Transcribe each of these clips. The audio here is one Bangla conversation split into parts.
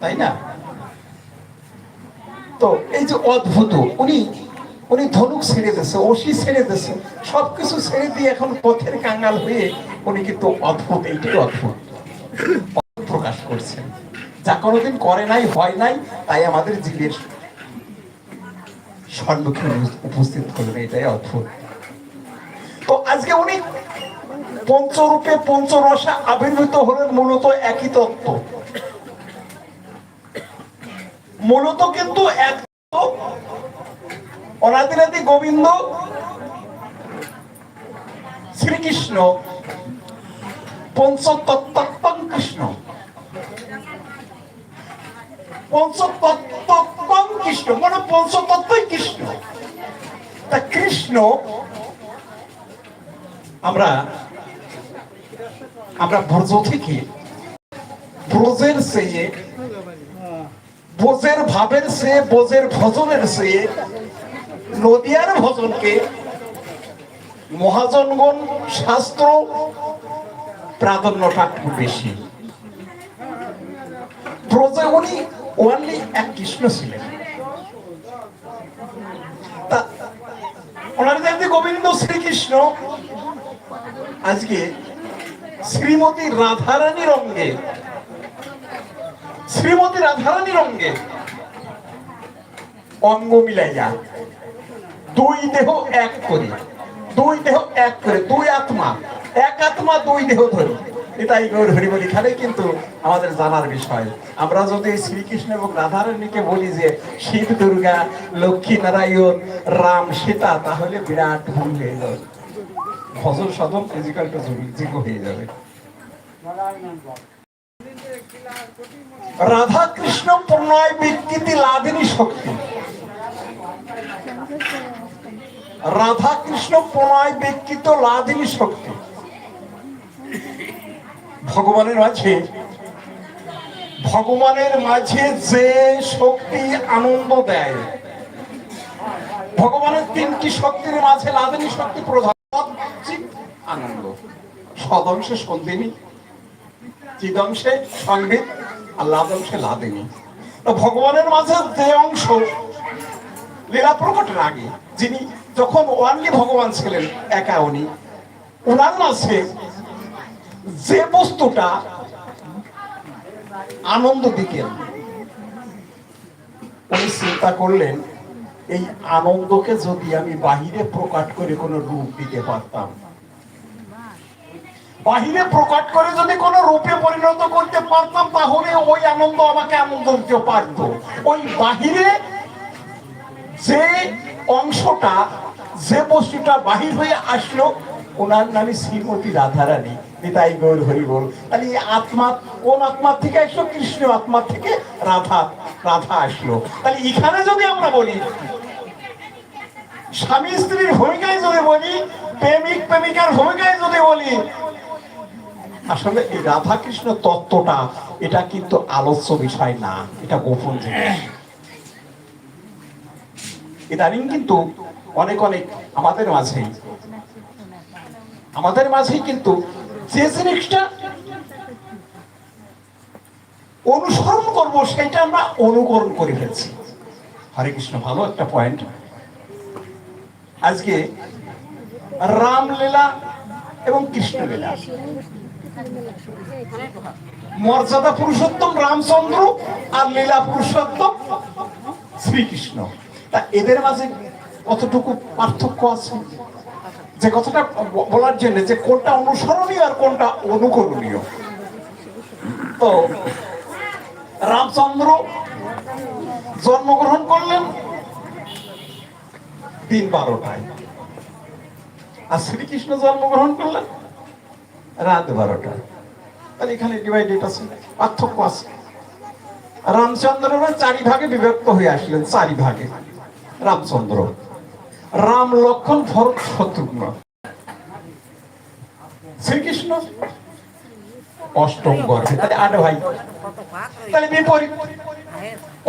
তাই না? তো এই যে অদ্ভুত, উনি উনি ধনুক ছেড়ে দিয়েছে, ওষি ছেড়ে দিয়েছে, সবকিছু ছেড়ে দিয়ে এখন পথের কাঙ্গাল হয়ে উনি কিন্তু অদ্ভুত, এইটাই অদ্ভুত। প্রকাশ করছেন। যা কোনোদিন করে নাই, হয় নাই, তাই আমাদের জীবের সম্মুখে উপস্থিত করবে এটাই অদ্ভুত। তো আজকে উনি পঞ্চরূপে পঞ্চরসে আবির্ভূত হলেন মূলত একই তত্ত্ব। মূলত কিন্তু এক অনাদিনাদি গোবিন্দ, শ্রীকৃষ্ণ পঞ্চতত্ত্বম কৃষ্ণ। কৃষ্ণ মানে পঞ্চতত্ত্বই কৃষ্ণ। তা কৃষ্ণ, আমরা আমরা ব্রজ থেকে ব্রজের চেয়ে বোঝের ভাবের সে, বোঝের ভজনের সে, নদিয়ার ভজনকে মহাজনগণ শাস্ত্র প্রাধান্যটা একটু বেশি। উনি ওয়ানলি এক কৃষ্ণ ছিলেন। তা, ওনার দেখতে গোবিন্দ শ্রীকৃষ্ণ। আজকে শ্রীমতী রাধারানীর অঙ্গে শ্রীমতী রাধারানীর অঙ্গে। অঙ্গ মিলাইয়া। দুই দেহ এক করে। দুই দেহ এক করে, দুই আত্মা। এক আত্মা, দুই দেহ ধরে। এটাই গৌর হরি বলি খালি কিন্তু আমাদের জানার বিষয়। আমরা যদি শ্রীকৃষ্ণ এবং রাধারানীকে বলি যে, শিব দুর্গা, লক্ষ্মী নারায়ণ, রাম সীতা তাহলে বিরাট ভুল হয়ে যাবে। ফসল সদম ফিজিক্যাল টু যোগ্য হয়ে যাবে। রাধা কৃষ্ণ প্রণয় বিকৃতি লাদিনী শক্তি। রাধা কৃষ্ণ প্রণয় বিকৃত লাদিনী শক্তি। ভগবানের মাঝে ভগবানের মাঝে যে শক্তি আনন্দ দেয়, ভগবানের তিনটি শক্তির মাঝে লাদিনী শক্তি প্রধান। আনন্দ সদংশে সন্দিনী চিদংশে আর ভগবানের মাঝে যে অংশ, লীলা প্রকটের আগে, যিনি যখন ওয়ানলি ভগবান ছিলেন, একা উনি ওনার মাঝে যে বস্তুটা আনন্দ দিতেন উনি চিন্তা করলেন, এই আনন্দকে যদি আমি বাহিরে প্রকাট করে কোনো রূপ দিতে পারতাম বাহিরে প্রকাট করে যদি কোন রূপে পরিণত করতে পারতাম, তাহলে ওই আনন্দ আমাকে আনন্দ দিতে পারত। ওই বাহিরে যে অংশটা, যে বস্তুটা বাহির হয়ে আসলো, ওনার নামে শ্রীমতী রাধারানী, নিতাই গৌর হরি বল। তাহলে আত্মা, কোন আত্মার থেকে আসলো? কৃষ্ণ আত্মার থেকে রাধা রাধা আসলো। তাহলে এখানে যদি আমরা বলি, স্বামী স্ত্রীর ভূমিকায় যদি বলি, প্রেমিক, প্রেমিকার ভূমিকায় যদি বলি আসলে এই রাধা কৃষ্ণ তত্ত্বটা, এটা কিন্তু আলোচ্য বিষয় না, এটা গোপন জিনিস। ইদানিং কিন্তু অনেক অনেক আমাদের মাঝেই আমাদের মাঝে কিন্তু যে জিনিসটা অনুসরণ করব, সেটা আমরা অনুকরণ করে ফেলছি। হরে কৃষ্ণ, ভালো একটা পয়েন্ট আজকে রামলীলা এবং কৃষ্ণলীলা। মর্যাদা পুরুষোত্তম রামচন্দ্র আর লীলা পুরুষোত্তম শ্রীকৃষ্ণ। তা এদের মাঝে কতটুকু পার্থক্য আছে? যে কথাটা বলার জন্য যে কোনটা অনুসরণীয় আর কোনটা অনুকরণীয়। তো রামচন্দ্র জন্মগ্রহণ করলেন দিন বারোটায়। আর শ্রীকৃষ্ণ জন্মগ্রহণ করলেন রাত বারোটায় তাহলে এখানে ডিভাইডেড আছে, পার্থক্য আছে। রামচন্দ্রের চারি ভাগে বিভক্ত হয়ে আসলেন চারি ভাগে রামচন্দ্র। রাম লক্ষণ ভরত শত্রুঘ্ন। শ্রীকৃষ্ণ অষ্টম গর্ভে। তাহলে আট ভাই। তাহলে বিপরীত।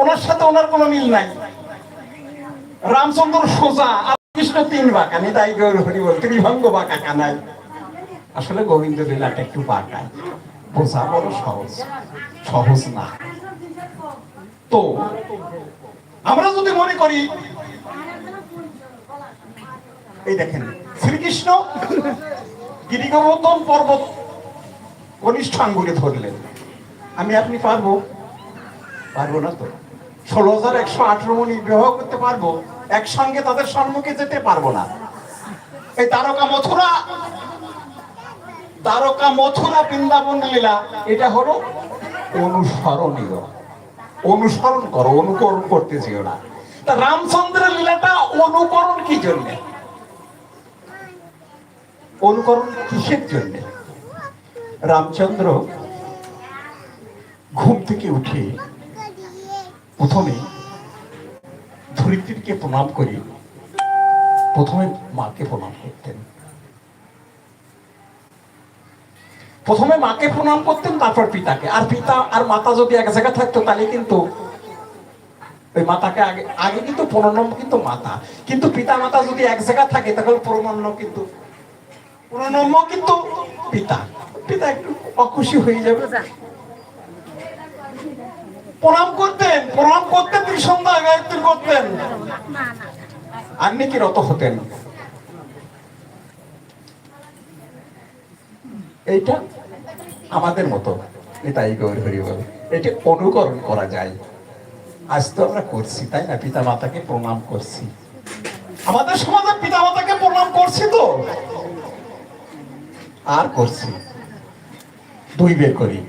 ওনার সাথে ওনার কোনো মিল নাই। রামচন্দ্র সোজা আর কৃষ্ণ তিন বাঁকা। নিতাই গৌর হরি বল ত্রিভঙ্গ বাঁকা কানাই আসলে গোবিন্দ লীলাটা একটু বাঁকায় বোঝা বড় সহজ। সহজ না। তো, আমরা যদি মনে করি, এই দেখেন, শ্রীকৃষ্ণ গিরিগোবর্ধন পর্বত কনিষ্ঠ আঙ্গুলে ধরলেন। আমি আপনি পারব? পারব না তো। ষোলো হাজার একশো আঠেরো মনি বিবাহ করতে পারব। একসঙ্গে তাদের সম্মুখে যেতে পারব না। এই তারকা মথুরা দ্বারকা মথুরা বৃন্দাবন লীলা, এটা হলো অনুসরণীয়। অনুসরণ করো, অনুকরণ করতে যেও না। তা রামচন্দ্রের লীলাটা অনুকরণ কি জন্য? অনুকরণ কিসের জন্য? রামচন্দ্র ঘুম থেকে উঠে প্রথমে ধরিত্রীকে প্রণাম করি। প্রথমে মাকে প্রণাম করতেন। প্রথমে মাকে প্রণাম করতেন, তারপর পিতাকে। আর পিতা আর মাতা যদি এক জায়গায় থাকতো, তাহলে কিন্তু ওই মাতাকে আগে আগে কিন্তু প্রণাম কিন্তু মাতা। কিন্তু পিতা মাতা যদি এক জায়গায় থাকে তাহলে প্রণাম কিন্তু প্রণম্য কিন্তু পিতা। পিতা একটু অখুশি হয়ে যাবে। প্রণাম করতেন প্রণাম করতেন ত্রিসন্ধ্যা গায়ত্রী করতেন। আপনি কি রত হতেন। এইটা আমাদের মতো। নিতাই গৌর হরি বল। এটা অনুকরণ করা যায়। আজ তো আমরা করছি, তাই না? পিতা মাতাকে প্রণাম করছি। আমাদের সমাজে পিতা মাতাকে প্রণাম করছি তো? আর করছি। দুই বের করি।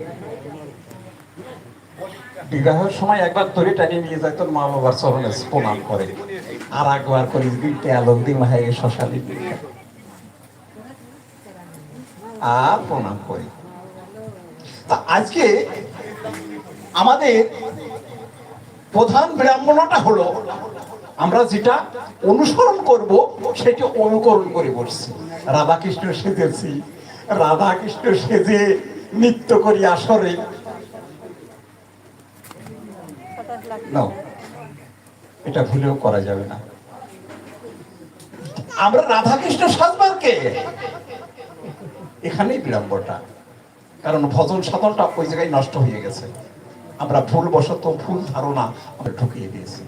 বিবাহের সময় একবার ধরে টানিয়ে নিয়ে যায় তোর মা বাবার চরণে প্রণাম করে। আর একবার করি দুইটা আলোক দিন হয়ে শশালি আর প্রণাম করি। তা আজকে আমাদের প্রধান বিড়ম্বনাটা হলো, আমরা যেটা অনুসরণ করব, সেটা অনুকরণ করে বসছি রাধাকৃষ্ণ সেজেছি, রাধাকৃষ্ণ সেজে নৃত্য করি আসরে। এটা ভুলেও করা যাবে না। আমরা রাধাকৃষ্ণ সাজবার কে? এখানেই বিড়ম্বটা কারণ ভজন সাধনটা ওই জায়গায় নষ্ট হয়ে গেছে। আমরা ভুল বশত ভুল ধারণা আমরা ঢুকিয়ে দিয়েছি।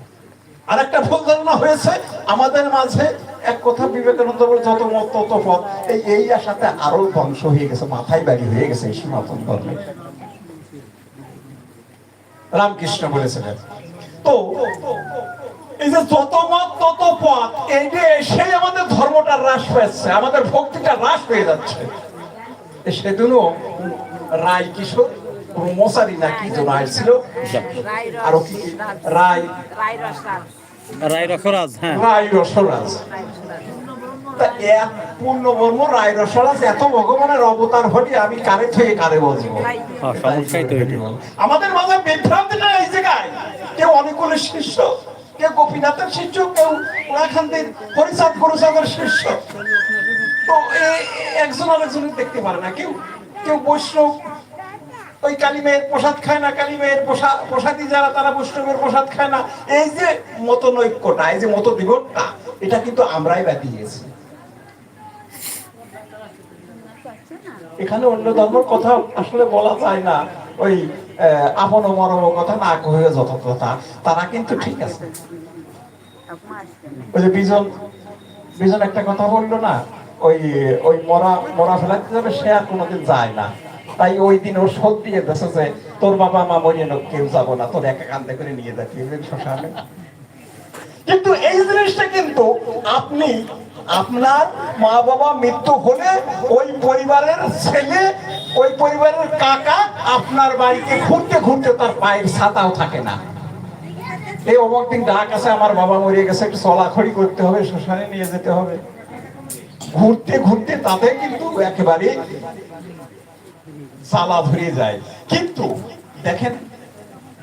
আর একটা ভুল ধারণা হয়েছে, আমাদের মাঝে এক কথা বিবেকানন্দ বলে, যত মত, তত পথ। এই এই আশাতে আরও ধ্বংস হয়ে গেছে, মাথায় বাড়ি হয়ে গেছে এই সনাতন ধর্মে। রামকৃষ্ণ বলেছিলেন, তো, এই যে যত মত, তত পথ, এই যে এসেই আমাদের ধর্মটা হ্রাস পাচ্ছে আমাদের ভক্তিটা হ্রাস হয়ে যাচ্ছে। সেদিনও রায় কিশোর মশারি না কি যেন আসছিল আরও কি? রায় রায় রসরাজ হ্যাঁ। রায় রসরাজ। পূর্ণবর্ম রায় রসরাজ এত ভগবানের অবতার হলি আমি কারে থেকে কারে বলব? সমস্যাই তো এটি। আমাদের মাঝে বিভ্রান্তি না এই জায়গায়। কেউ শিষ্য কেউ গোপীনাথের শিষ্য কেউ ওখানদের হরিচাঁদ গুরুচাঁদের শিষ্য। তো একজন আরেকজনের দেখতে পারে না। কেউ কেউ বৈষ্ণব ওই প্রসাদ খায় না যারা, তারা বৈষ্ণবের প্রসাদ খায় না। এই যে এই যে মত এটা কিন্তু আমরাই এখানে অন্য ধর্মের কথা আসলে বলা যায় না। ওই আপন মরম কথা না কহে যত কথা তারা কিন্তু ঠিক আছে। ওই যে বিজন বিজন একটা কথা বলল না? ওই ওই মরা মরা ফেলাতে যাবে, সে আর কোনোদিন যায় না। তাই ওই দিন ওর শোধ দিয়ে দেশে যে, তোর বাবা মা মরিয়ে লোক, কেউ যাব না, তোর একা কান্দে করে নিয়ে যাচ্ছি শ্মশানে? কিন্তু এই জিনিসটা কিন্তু আপনি, আপনার মা বাবা মৃত্যু হলে ওই পরিবারের ছেলে, ওই পরিবারের কাকা আপনার বাড়িতে ঘুরতে ঘুরতে তার পায়ের ছাতাও থাকে না। এই অমুক দিন ডাক আছে, আমার বাবা মরিয়ে গেছে, একটু চলাখড়ি করতে হবে, শ্মশানে নিয়ে যেতে হবে। ঘুরতে ঘুরতে তাতে কিন্তু একেবারে চালা ধরে যায়। কিন্তু দেখেন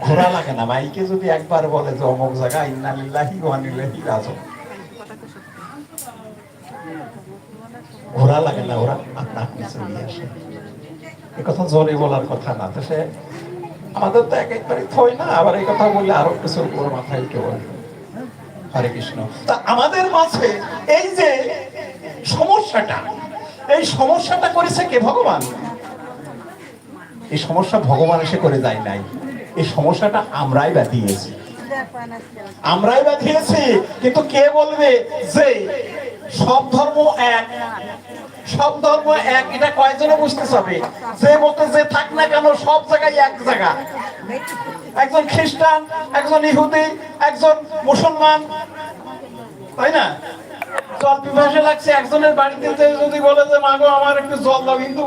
ঘোরা লাগে না। মাইকে যদি একবার বলে যে অমুক জায়গা ইন্নালিল্লাহি ওয়ানিল্লাহি রাজন ঘোরা লাগে না, ওরা আপনা আপনি চলে আসে। এ কথা জোরে বলার কথা না। তো সে আমাদের তো এক একবারই থই না। আবার এই কথা বললে আরও কিছু উপর মাথায় বলবে হরে কৃষ্ণ। তা আমাদের মাঝে এই যে সমস্যাটা। এই সমস্যাটা করেছে কে ভগবান? এই সমস্যা ভগবান এসে করে যায় নাই। এই সমস্যাটা আমরাই বাঁধিয়েছি। আমরাই বাঁধিয়েছি, কিন্তু কে বলবে যে সব ধর্ম এক? সব ধর্ম এক, এটা কয়জনে বুঝতে হবে যে বলতে যে থাক না কেন, সব জায়গায় এক জায়গা। একজন খ্রিস্টান, একজন ইহুদি, একজন মুসলমান, তাই না? জল পিপাসে লাগছে, একজনের বাড়িতে যদি বলে যে, মাগো, আমার একটু জল দাও। কিন্তু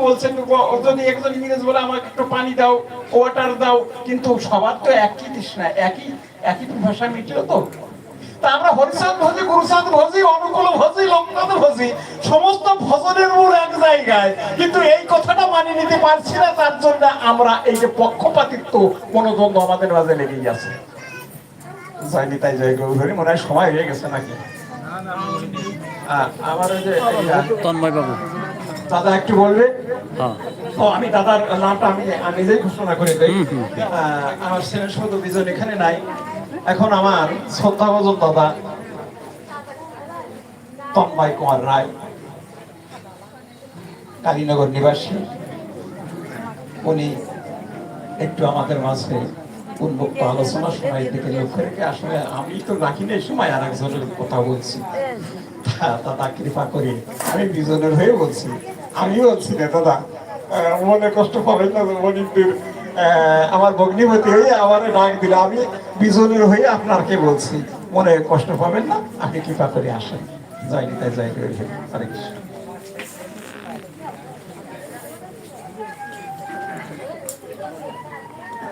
যদি একজন ইংরেজ বলে, আমাকে একটু পানি দাও ওয়াটার দাও। কিন্তু সবার তো একই তৃষ্ণা, একই একই পিপাসা তো। আমরা হরিচাঁদ ভজি, গুরুচাঁদ ভজি, অনুকূল ভজি, লোকনাথ ভজি, সমস্ত ভজনের মূল এক জায়গায়। কিন্তু এই কথাটা মানি নিতে পারছি না, তার জন্য আমরা এই যে পক্ষপাতিত্ব মনোদ্বন্দ্ব আমাদের মাঝে লেগেই আছে। জয়নি তাই জয় মনে হয় সময় হয়ে গেছে নাকি? যে তন্ময় বাবু দাদা একটু বলবে? হ্যাঁ। ও আমি দাদার নামটা আমি আমি নিজেই ঘোষণা করে দিই। আমার ছেলে শুধু বিজন এখানে নাই। এখন আমার শ্রদ্ধাভজন দাদা তন্ময় কুমার রায় কালীনগর নিবাসী। উনি একটু আমাদের মাঝে উন্মুক্ত আলোচনা সময়ের দিকে লক্ষ্য রেখে আসলে আমি তো সময় আর একজনের কথা বলছি। দাদা কৃপা করে আমি বিজনের হয়ে বলছি। আমি না দাদা মনে কষ্ট পাবেন না আমার ভগ্নিপতি হয়ে আমার ডাক দিল। আমি বিজনের হয়ে আপনাকে বলছি। মনে কষ্ট পাবেন না, আপনি কৃপা করে আসেন। জয় নিতাই, জয় হরে কৃষ্ণ।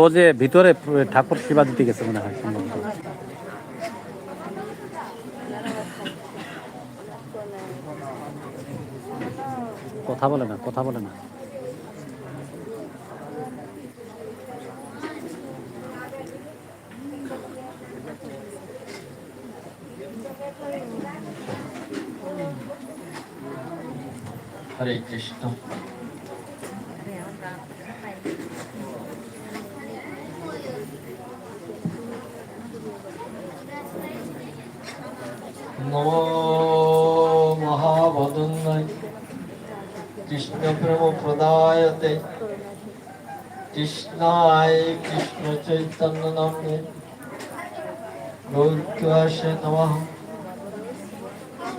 ও যে ভিতরে ঠাকুর সেবা দিতে গেছে মনে হয়। কথা বলে না, কথা বলে না হরে কৃষ্ণ নম মহাবদন্নায় কৃষ্ণ প্রেম প্রদায়তে কৃষ্ণায় কৃষ্ণ চৈতন্য নামে গৌরকাশে নমঃ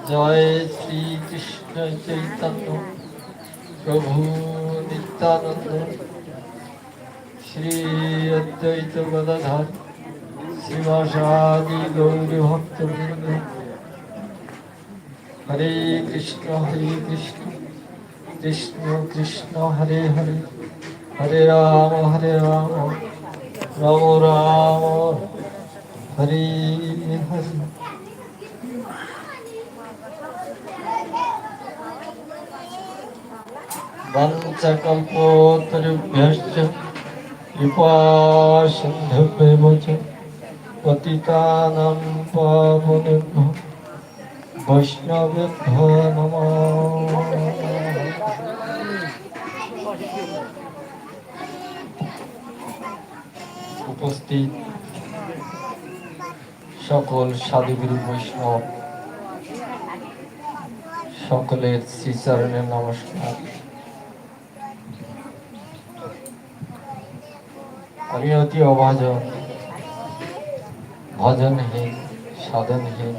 জয় শ্রী কৃষ্ণ চৈতন্য প্রভু নিত্যানন্দ শ্রী অদ্বৈত গদাধর শ্রীবাসাদি গৌরী ভক্তবৃন্দ হরে কৃষ্ণ হরে কৃষ্ণ কৃষ্ণ কৃষ্ণ হরে হরে হরে রাম হরে রাম রাম রাম হরে হরে वञ्चकल्पोत्तरुभ्यश्च कृपासिन्धुभ्येव च पतितानां पावनेभ्यो वैष्णवेभ्यो नमः উপস্থিত সকল সাধুগুরু বৈষ্ণব সকলের শ্রীচরণের নমস্কার আমি অতি অভাজন ভজনহীন সাধনহীন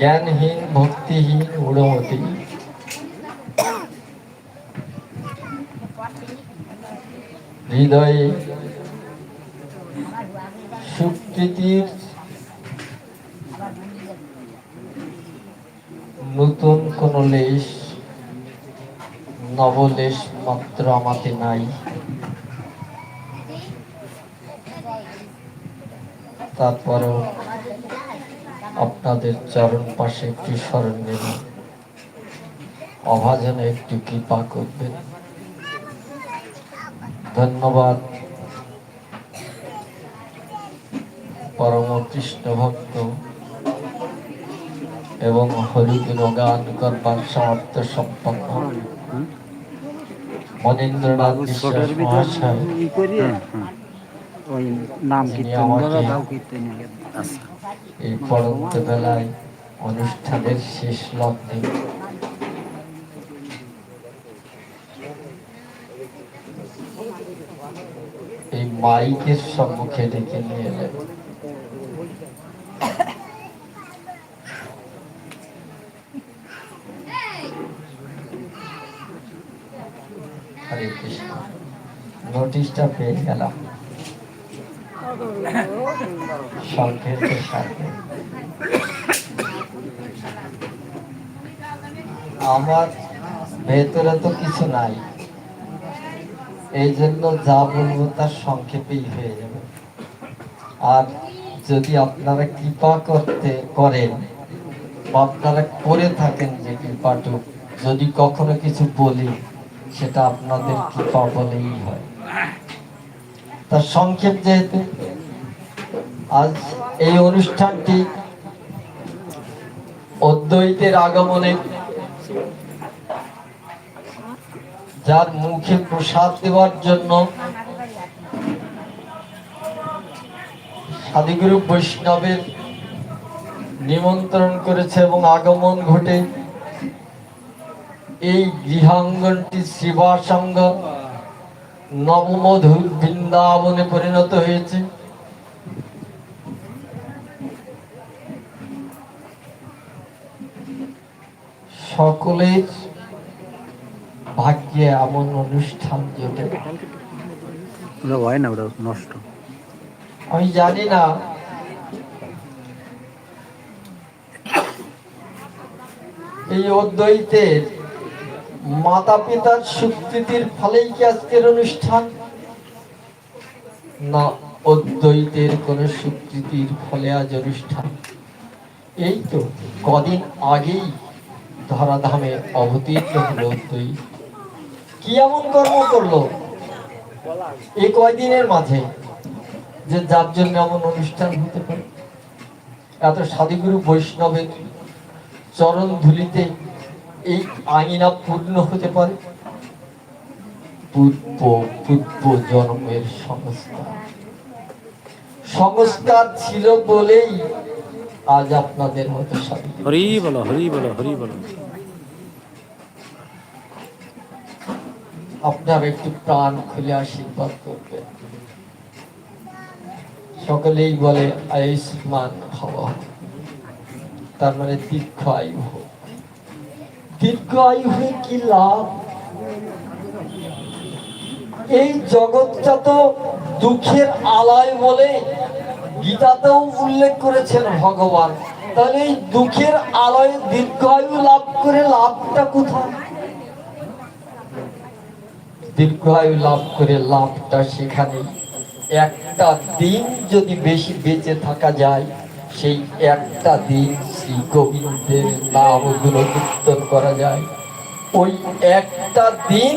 জ্ঞানহীন ভক্তিহীন উড়মতি হৃদয়ে সুকৃতির নতুন কোন লেশ নবলেশ মাত্র আমাতে নাই। তারপরেও আপনাদের চরণ পাশে একটি স্মরণ নেব অভাজনে একটি কৃপা করবেন। ধন্যবাদ। পরম কৃষ্ণ ভক্ত এবং হরিগুণ গান করবার সামর্থ্য সম্পন্ন? মনীন্দ্রনাথ বিশ্বাস মহাশয়। নাম কীর্তন এই পরন্ত বেলায় অনুষ্ঠানের শেষ লগ্নে। এই মাইকের সম্মুখে ডেকে নিয়ে এলেন। হরে কৃষ্ণ নোটিশটা পেয়ে গেলাম। আমার ভেতরে তো কিছু নাই। এই জন্য যা বলব তার সংক্ষেপেই হয়ে যাবে। আর যদি আপনারা কৃপা করতে করেন আপনারা করে থাকেন যে কৃপাটুক যদি কখনো কিছু বলি, সেটা আপনাদের কৃপা বলেই হয়। তার সংক্ষেপ যেহেতু আজ এই অনুষ্ঠানটি অদ্বৈতের আগমনে যার মুখে প্রসাদ দেওয়ার জন্য সাধুগুরু বৈষ্ণবের নিমন্ত্রণ করেছে এবং আগমন ঘটে। এই গৃহাঙ্গনটি শ্রীবাসঙ্গ নবমধুর বৃন্দাবনে পরিণত হয়েছে। সকলের ভাগ্যে এমন অনুষ্ঠান জোটে হয় না ওটা নষ্ট। আমি জানি না। এই অদ্বৈতের মাতা পিতার স্বীকৃতির ফলেই কি আজকের অনুষ্ঠান? না অদ্বৈতের কোন স্বীকৃতির ফলে আজ অনুষ্ঠান। এই তো কদিন আগেই ধরাধামে অবতীর্ণ হলো অদ্বৈত কি এমন কর্ম করল? এই কয়দিনের মাঝে যে যার জন্য এমন অনুষ্ঠান হতে পারে? এত সাধুগুরু বৈষ্ণবের চরণ ধুলিতে এই আইনা পূর্ণ হতে পারে? পূর্ব পূর্ব জন্মের সংস্কার। সংস্কার ছিল বলেই আজ আপনাদের মতো হরি বলো হরি বলো হরি বলো। আপনার একটু প্রাণ খুলে আশীর্বাদ করবেন। সকলেই বলে আয়ুষ্মান ভব তার মানে দীর্ঘ আয়ু হোক। দীর্ঘ আয়ু হয়ে কি লাভ? এই জগৎটা তো দুঃখের আলায় বলে গীতাতেও উল্লেখ করেছেন ভগবান। তাহলে এই দুঃখের আলয়ে দীর্ঘায়ু লাভ করে লাভটা কোথায়? দীর্ঘায়ু লাভ করে লাভটা সেখানে। একটা দিন যদি বেশি বেঁচে থাকা যায়, সেই একটা দিন শ্রী গোবিন্দের নামগুলো কীর্তন করা যায়। ওই একটা দিন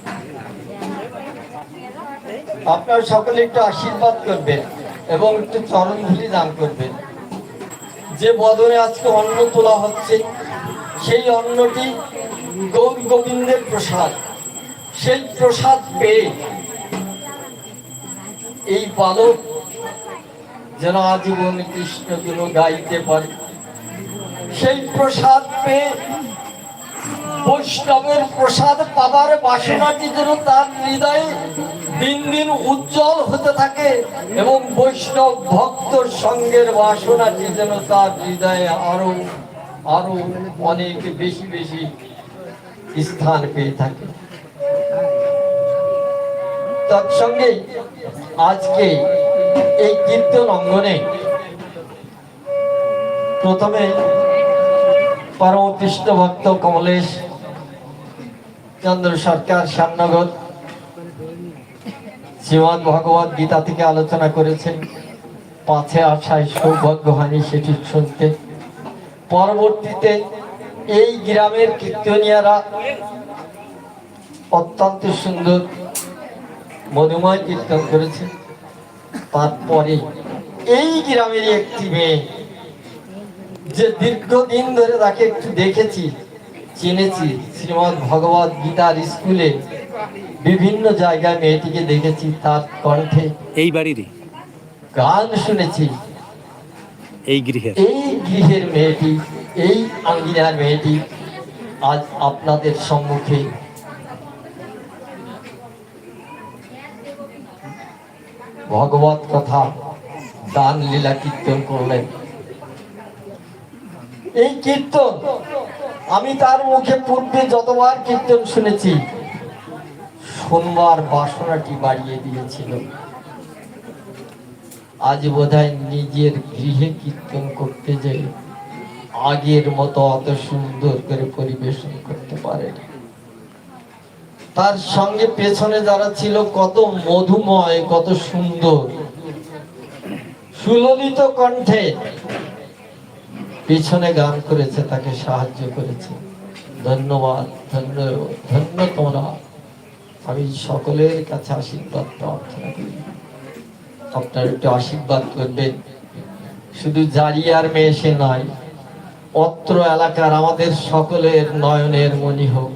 আপনার সকলে একটু আশীর্বাদ করবেন এবং একটু চরণ ধুলি দান করবেন। যে বদনে আজকে অন্ন তোলা হচ্ছে, সেই অন্নটি গৌর গোবিন্দের প্রসাদ। সেই প্রসাদ পেয়ে এই বালক যেন আজীবন কৃষ্ণ গুণ গাইতে পারে। সেই প্রসাদ পেয়ে বৈষ্ণবের প্রসাদ পাবার বাসনাটি যেন তার হৃদয়ে দিন দিন উজ্জ্বল হতে থাকে এবং বৈষ্ণব ভক্তর সঙ্গের বাসনাটি যেন তার হৃদয়ে আরও আরও অনেক বেশি বেশি স্থান পেয়ে থাকে। তৎসঙ্গে আজকে এই কীর্তন অঙ্গনে প্রথমে পরম কৃষ্ণ ভক্ত কমলেশ চন্দ্র সরকার শ্যামনগর শ্রীমদ ভগবত গীতা থেকে আলোচনা করেছেন, পাছে আশায় সৌভাগ্য হয়নি সেটি শুনতে পরবর্তীতে এই গ্রামের কীর্তনিয়ারা অত্যন্ত সুন্দর মধুময় কীর্তন করেছে তারপরে এই গ্রামের একটি মেয়ে, যে দীর্ঘদিন ধরে তাকে একটু দেখেছি, চিনেছি, শ্রীমদ ভগবত গীতার স্কুলে। বিভিন্ন জায়গায় মেয়েটিকে দেখেছি তার কণ্ঠে। এই বাড়িরই? গান শুনেছি। এই গৃহের? এই গৃহের মেয়েটি এই আঙ্গিনার মেয়েটি আজ আপনাদের সম্মুখে। ভগবত কথা দান লীলা কীর্তন করলেন। এই কীর্তন আমি তার মুখে পূর্বে যতবার কীর্তন শুনেছি শুনবার বাসনাটি বাড়িয়ে দিয়েছিল। আজ বোধহয় নিজের গৃহে কীর্তন করতে যে আগের মতো অত সুন্দর করে পরিবেশন করতে পারেনি। তার সঙ্গে পেছনে যারা ছিল, কত মধুময়, কত সুন্দর, সুললিত কণ্ঠে পেছনে গান করেছে, তাকে সাহায্য করেছে। ধন্যবাদ, ধন্য ধন্য তোমরা। আমি সকলের কাছে আশীর্বাদ প্রার্থনা করি। আপনার একটু আশীর্বাদ করবেন। শুধু জারিয়ার মেয়ে সে নয়, অত্র এলাকার আমাদের সকলের নয়নের মনি হোক,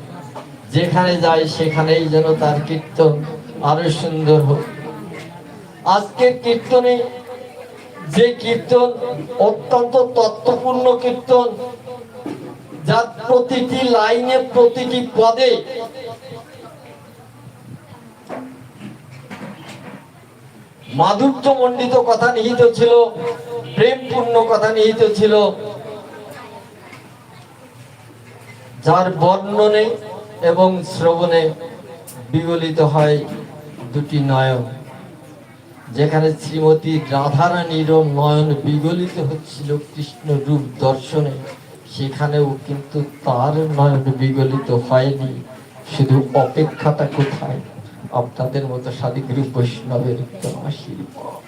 যেখানে যায় সেখানেই যেন তার কীর্তন আরও সুন্দর হোক। আজকের কীর্তনে যে কীর্তন, অত্যন্ত তত্ত্বপূর্ণ কীর্তন, যার প্রতিটি লাইনে, প্রতিটি পদে মাধুর্য মণ্ডিত কথা নিহিত ছিল প্রেমপূর্ণ কথা নিহিত ছিল। যার বর্ণনে এবং শ্রবণে বিগলিত হয় দুটি নয়ন, যেখানে শ্রীমতী রাধারানীর নয়ন বিগলিত হচ্ছিল কৃষ্ণ রূপ দর্শনে। সেখানেও কিন্তু তার নয়ন বিগলিত হয়নি, শুধু অপেক্ষাটা কোথায়? আপনাদের মতো সাধিগুরু বৈষ্ণবের আশীর্বাদ।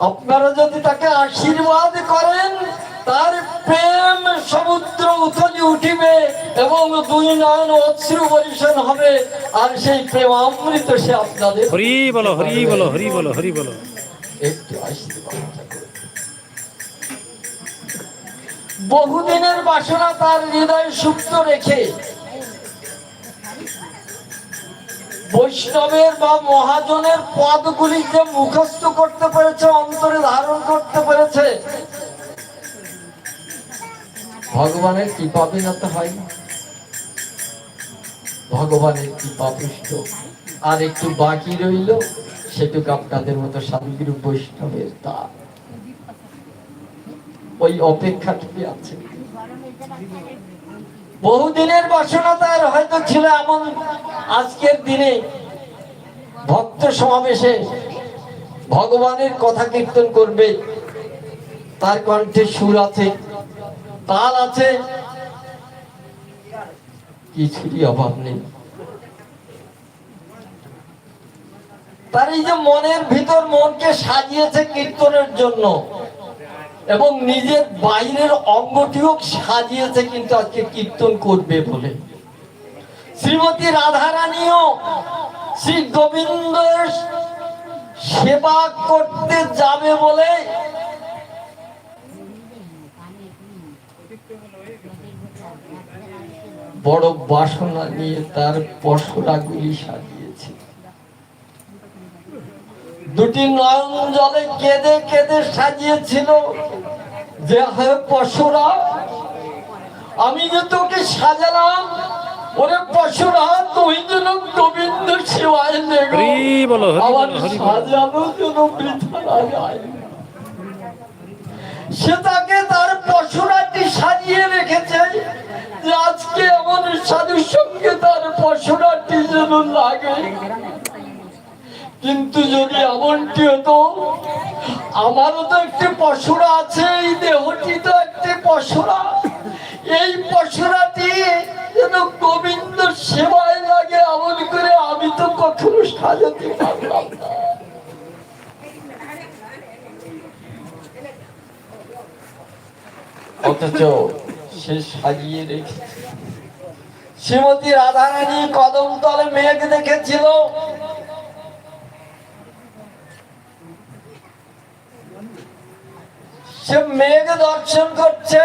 আপনারা যদি তাকে আশীর্বাদ করেন তার প্রেম সমুদ্র উথলি উঠিবে এবং দুই নয়ন অশ্রু বরিশন হবে আর সেই প্রেম অমৃত সে আপনাদের হরি বলো হরি বলো হরি বলো হরি বলো। একটু আশীর্বাদ বহুদিনের বাসনা তার হৃদয়ে সুপ্ত রেখে বৈষ্ণবের বা মহাজনের পদগুলি যে মুখস্থ করতে পেরেছে, অন্তরে ধারণ করতে পেরেছে, ভগবানের কৃপা বিনা তো হয় ভগবানের কৃপা পুষ্ট। আর একটু বাকি রইল, সেটুকু আপনাদের মতো সাধুগুরু বৈষ্ণবের দান ওই অপেক্ষাটুকু আছে। বহুদিনের বাসনা তার, হয়তো ছিল এমন আজকের দিনে। ভক্ত সমাবেশে ভগবানের কথা কীর্তন করবে, তার কণ্ঠে সুর আছে, তাল আছে। কিছুরই অভাব নেই। তার এই যে মনের ভিতর মনকে সাজিয়েছে কীর্তনের জন্য এবং নিজের বাইরের অঙ্গটিও সাজিয়েছে কিন্তু আজকে কীর্তন করবে বলে। শ্রীমতী রাধারানীও শ্রী গোবিন্দ সেবা করতে যাবে বলে বড় বাসনা নিয়ে তার পশরাগুলি সাজিয়েছে। দুটি নয়ন জলে কেঁদে কেঁদে সাজিয়েছিল যে হয় পশুরা আমি যে তোকে সাজালাম ওরে পশুরা তুই যেন গোবিন্দ সেবায় বলো আমার সাজানো যেন বৃথা যায়। সে তাকে তার পশুরাটি সাজিয়ে রেখেছে যে আজকে এমন সাধুর সঙ্গে তার পশুরাটি যেন লাগে। কিন্তু যদি এমনটি হতো, আমারও তো একটি পশুরা আছে, এই দেহটি তো একটি পশুরা। এই পশুরাটি যেন গোবিন্দ সেবায় লাগে, এমন করে আমি তো কখনো সাজাতে পারলাম অথচ সে সাজিয়ে রেখেছে। শ্রীমতী রাধারানী কদম তলে মেঘ দেখেছিল। সে মেঘ দর্শন করছে।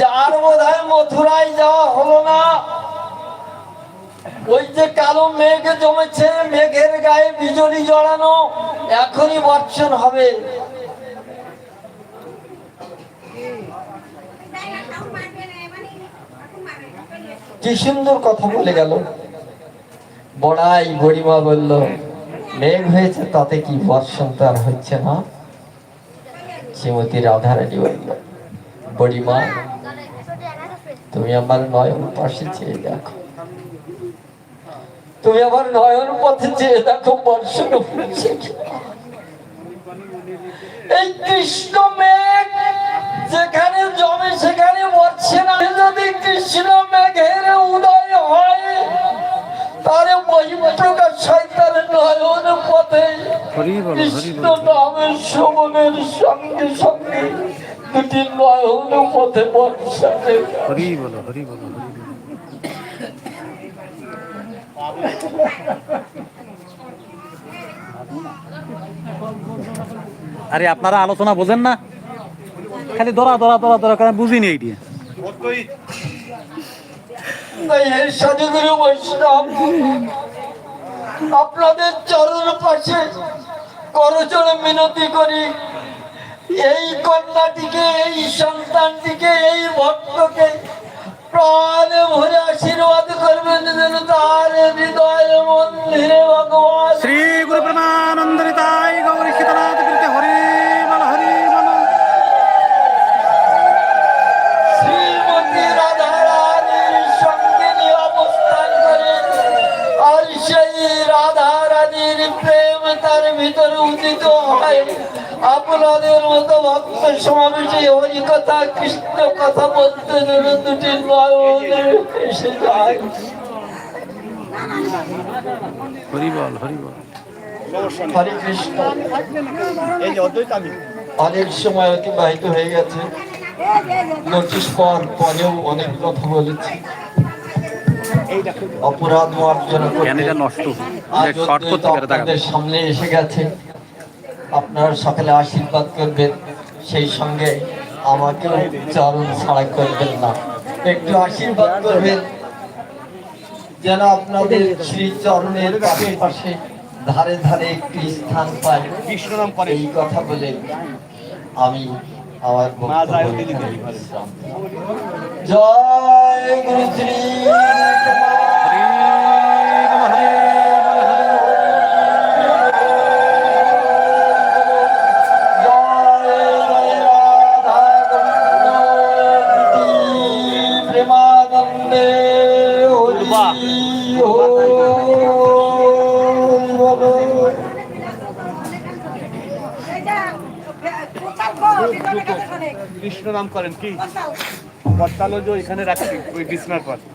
যার বোধ হয় মথুরায় যাওয়া হলো না। ওই যে কালো মেঘ জমেছে, মেঘের গায়ে বিজলি জড়ানো, এখনই বর্ষণ হবে। কি সুন্দর কথা বলে গেল। বড়াই বড়িমা বলল, মেঘ হয়েছে, তাতে কি বর্ষণ তো আর হচ্ছে না? শ্রীমতী রাধারানী বড়িমা তুমি আমার নয়ন পাশে চেয়ে দেখো। তুমি আমার নয়ন পথে চেয়ে দেখো, বর্ষণ এই কৃষ্ণ মেঘ যেখানে জমে, সেখানে বর্ষে না। যদি কৃষ্ণ মেঘের উদয় হয় তারে বহিঃপ্রকাশ নয়ন পথে। কৃষ্ণ নামের শ্রবণের সঙ্গে সঙ্গে দুটি পথে বর্ষা যায়। হরি বলো হরি বলো আরে আপনারা আলোচনা বোঝেন না? খালি দরা দরা দরা দরা করে বুঝিনি এইটি তাই হে আপনাদের চরণ পাশে করজোড়ে মিনতি করি। এই কন্যাটিকে, এই সন্তানটিকে, এই ভক্তকে প্রাণে ভরে আশীর্বাদ করবেন যেন তার হৃদয় আপনাদের মতো ভক্ত সমাবেশে হরি কথা কৃষ্ণ কথা বলতে যেন দুটি এসে যায়। হরি বল হরে কৃষ্ণ। অনেক সময় অতিবাহিত হয়ে গেছে। নোটিশ পাওয়ার পরেও অনেক কথা বলেছি। অপরাধ মার্জনা সামনে এসে গেছে। আপনারা সকালে আশীর্বাদ করবেন সেই সঙ্গে আমাকেও চরণ ছাড়া করবেন না। একটু আশীর্বাদ করবেন যেন আপনাদের শ্রী চরণের পাশে ধারে ধারে একটি স্থান পাই এই কথা বলে আমি আমার। জয় গুরু শ্রী কৃষ্ণ নাম করেন কি? পট্টালো যে ওইখানে রাখছি ওই বিছনার পর।